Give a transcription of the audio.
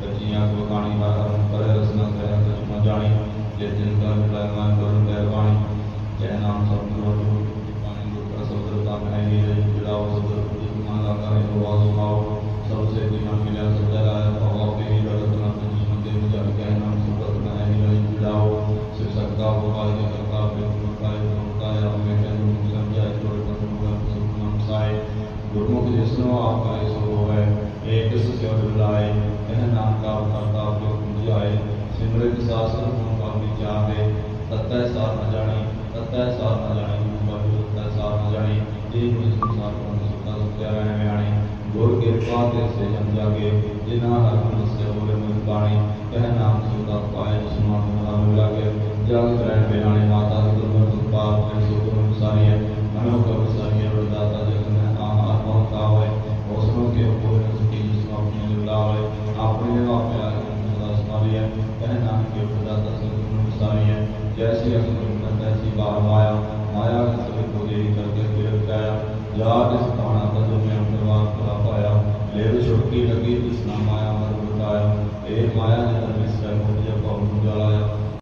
بچیاں کو کہانی کا جنا ہر منسے ہوئے مہربانی کہ نام سے ہے کہنا نام کے خدا تصور سامیہ جیسے اصل تیسی بار مایا مایا کے سب کو دے کر کے گرفتایا یاد اس کھانا قدر میں پرواز کرا پایا لے چھٹی لگی اس نام مایا مر بتایا۔ اے مایا نے